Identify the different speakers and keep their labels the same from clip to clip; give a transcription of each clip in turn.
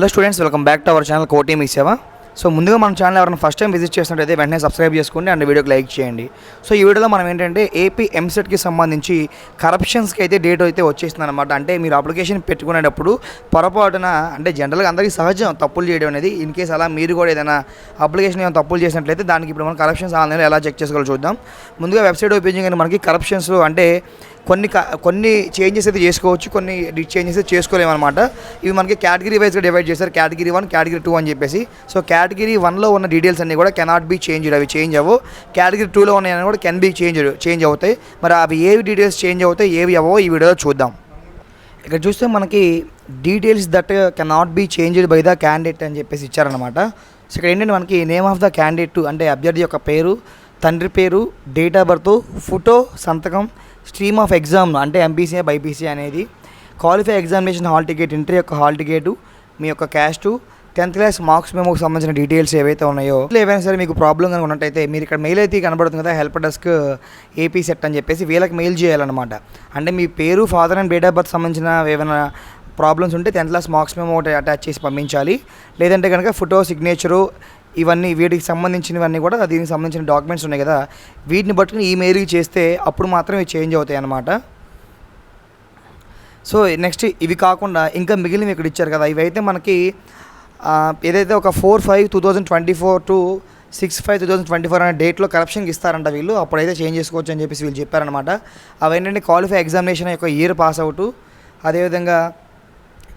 Speaker 1: Hello students welcome back to our channel Koti Mee Seva so ముందుగా మన channel ఎవరైనా first time visit చేసినట్టయితే వెంటనే సబ్స్క్రైబ్ చేసుకోండి అండ్ వీడియోకి లైక్ చేయండి. సో ఈ వీడియోలో మనం ఏంటంటే ఏపీ ఎంసెట్కి సంబంధించి కరప్షన్స్కి అయితే డేట్ అయితే వచ్చేస్తుంది అనమాట అంటే మీరు అప్లికేషన్ పెట్టుకునేటప్పుడు పొరపాటున అంటే జనరల్గా అందరికీ సహజం తప్పులు చేయడం అనేది. ఇన్ కేస్ అలా మీరు కూడా ఏదైనా అప్లికేషన్ ఏమైనా తప్పులు చేసినట్లయితే దానికి ఇప్పుడు మనం కరప్షన్స్ ఆన్లైన్లో ఎలా చెక్ చేసుకోవాలో చూద్దాం. ముందుగా వెబ్సైట్ ఓపెన్ చేయగానే మనకి కరప్షన్స్ అంటే కొన్ని కొన్ని చేంజెస్ అయితే చేసుకోవచ్చు కొన్ని చేంజెస్ అయితే చేసుకోలేము అనమాట ఇవి మనకి కేటగిరీ వైజ్గా డివైడ్ చేస్తారు కేటగిరీ వన్ కేటగిరీ టూ అని చెప్పేసి. సో కేటగిరీ వన్లో ఉన్న డీటెయిల్స్ అన్నీ కూడా కెనాట్ బి చేంజ్ అవి చేంజ్ అవ్వవు కేటగిరీ టూలో ఉన్నాయని కూడా కెన్ బి చేంజ్ చేంజ్ అవుతాయి. మరి అవి ఏవి డీటెయిల్స్ చేంజ్ అవుతాయి ఏవి అవో ఈ వీడియోలో చూద్దాం. ఇక్కడ చూస్తే మనకి details that cannot be changed by the candidate అని చెప్పేసి ఇచ్చారనమాట సో ఇక్కడ ఏంటంటే మనకి నేమ్ ఆఫ్ ద క్యాండిడేట్ అంటే అభ్యర్థి యొక్క పేరు తండ్రి పేరు డేట్ ఆఫ్ బర్త్ ఫోటో సంతకం స్ట్రీమ్ ఆఫ్ ఎగ్జామ్ అంటే ఎంపీసీ బైపీసీ అనేది qualify examination hall ticket inter యొక్క హాల్ టికెట్ మీ యొక్క క్యాస్టు టెన్త్ క్లాస్ మార్క్స్ మెమోకి సంబంధించిన డీటెయిల్స్ ఏవైతే ఉన్నాయో ఏవైనా సరే మీకు ప్రాబ్లం కనుక ఉన్నట్టయితే మీరు ఇక్కడ మెయిల్ అయితే కనబడుతుంది కదా హెల్ప్ డెస్క్ ఏపీ సెట్ అని చెప్పేసి వీళ్ళకి మెయిల్ చేయాలన్నమాట. అంటే మీ పేరు father and date of birth సంబంధించిన ఏమైనా ప్రాబ్లమ్స్ ఉంటే టెన్త్ క్లాస్ మార్క్స్ మేము ఒకటి అటాచ్ చేసి పంపించాలి. లేదంటే కనుక ఫోటో సిగ్నేచరు ఇవన్నీ వీటికి సంబంధించినవన్నీ కూడా దీనికి సంబంధించిన డాక్యుమెంట్స్ ఉన్నాయి కదా. వీటిని పట్టుకుని ఈ మెయిల్కి చేస్తే అప్పుడు మాత్రం ఇవి చేంజ్ అవుతాయి అన్నమాట. సో నెక్స్ట్ ఇవి కాకుండా ఇంకా మిగిలినవి ఇక్కడ ఇచ్చారు కదా. ఇవైతే మనకి ఏదైతే ఒక four five two thousand twenty four to six five two thousand twenty four అనే డేట్లో కరప్షన్కి ఇస్తారంట వీళ్ళు. అప్పుడైతే చేంజ్ చేసుకోవచ్చు అని చెప్పేసి వీళ్ళు చెప్పారనమాట అవేంటంటే క్వాలిఫై ఎగ్జామినేషన్ యొక్క ఇయర్ పాస్ అవుట్ అదేవిధంగా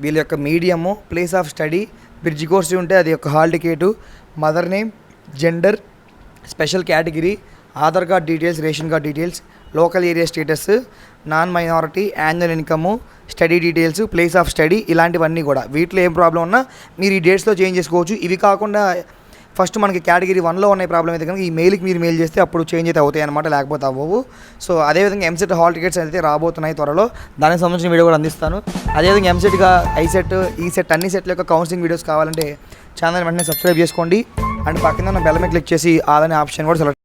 Speaker 1: వీళ్ళ యొక్క medium place of study bridge course ఉంటే అది ఒక hall ticket mother name gender special category Aadhaar card details ration card details local area status non minority annual income study details place of study ఇలాంటివన్నీ కూడా. వీటిలో ఏం problem ఉన్నా మీరు ఈ డేట్స్లో చేంజ్ చేసుకోవచ్చు. ఇవి కాకుండా ఫస్ట్ మనకి కేటగిరీ వన్లో ఉన్న ప్రాబ్లం అయితే కనుక ఈ మెయిల్కి మీరు మెయిల్ చేస్తే అప్పుడు చేంజ్ అయితే అవుతాయి అనమాట లేకపోతే అవ్వవు. సో అదేవిధంగా ఎంసెట్ హాల్ టికెట్స్ అయితే రాబోతున్నాయి త్వరలో. దానికి సంబంధించిన వీడియో కూడా అందిస్తాను. అదేవిధంగా ఎంసెట్గా ఐసెట్ ఈ సెట్ అన్ని సెట్ల యొక్క కౌన్సిలింగ్ వీడియోస్ కావాలంటే ఛానల్ వెంటనే సబ్స్క్రైబ్ చేసుకోండి. అండ్ పక్కన ఉన్న బెల్ మీద క్లిక్ చేసి ఆల్ అనే ఆప్షన్ కూడా సెలెక్ట్